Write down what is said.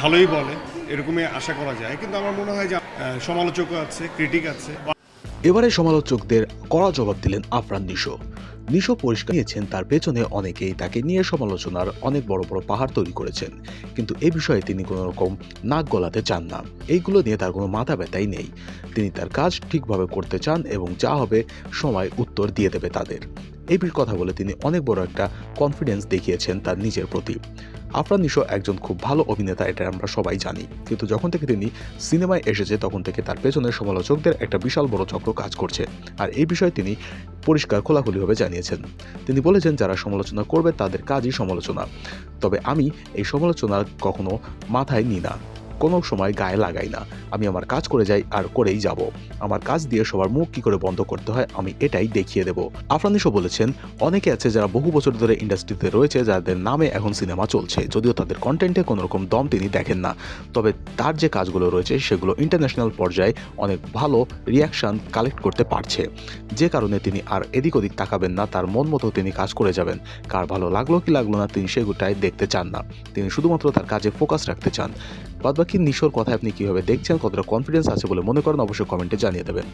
ভালোই বলে, এরকমই আশা করা যায়। কিন্তু আমার মনে হয় যে সমালোচকও আছে ক্রিটিক আছে। এবারে সমালোচকদের কড়া জবাব দিলেন আফরান নিশো। নিশো পরিষ্কার নিয়েছেন তার পেছনে অনেকেই তাকে নিয়ে সমালোচনার অনেক বড় বড় পাহাড় তৈরি করেছেন। কিন্তু এ বিষয়ে তিনি কোনো রকম নাক গলাতে চান না। এইগুলো নিয়ে তার কোনো মাথা ব্যথাই নেই। তিনি তার কাজ ঠিকভাবে করতে চান এবং যা হবে সময় উত্তর দিয়ে দেবে তাদের। এই কথা বলে তিনি অনেক বড় একটা কনফিডেন্স দেখিয়েছেন তার নিজের প্রতি। আফরান নিশো একজন খুব ভালো অভিনেতা, এটা আমরা সবাই জানি। কিন্তু যখন থেকে তিনি সিনেমায় এসেছে, তখন থেকে তার পেছনে সমালোচকদের একটা বিশাল বড় চক্র কাজ করছে। আর এই বিষয়ে তিনি পরিষ্কার খোলাখুলিভাবে জানিয়েছেন। তিনি বলেছেন, যারা সমালোচনা করবে, তাদের কাজই সমালোচনা। তবে আমি এই সমালোচনা কখনো মাথায় নিই না। কোনো সময় গায়ে লাগাই না। আমি আমার কাজ করে যাই আর করেই যাব। আমার কাজ দিয়ে সবার মুখ কী করে বন্ধ করতে হয় আমি এটাই দেখিয়ে দেব। আফরানিশও বলেছেন, অনেকে আছে যারা বহু বছর ধরে ইন্ডাস্ট্রিতে রয়েছে যাদের নামে এখন সিনেমা চলছে, যদিও তাদের কন্টেন্টে কোনো রকম দম তিনি দেখেন না। তবে তার যে কাজগুলো রয়েছে সেগুলো ইন্টারন্যাশনাল পর্যায়ে অনেক ভালো রিয়াকশন কালেক্ট করতে পারছে। যে কারণে তিনি আর এদিক ওদিক তাকাবেন না, তার মন মতো তিনি কাজ করে যাবেন। কার ভালো লাগল কি লাগল না তিনি সেগুটাই দেখতে চান না। তিনি শুধুমাত্র তার কাজে ফোকাস রাখতে চান। বাদবাকি নিশোর কথায় আপনি কীভাবে দেখছেন, কতটা কনফিডেন্স আছে বলে মনে করেন, অবশ্যই কমেন্টে জানিয়ে দেবেন।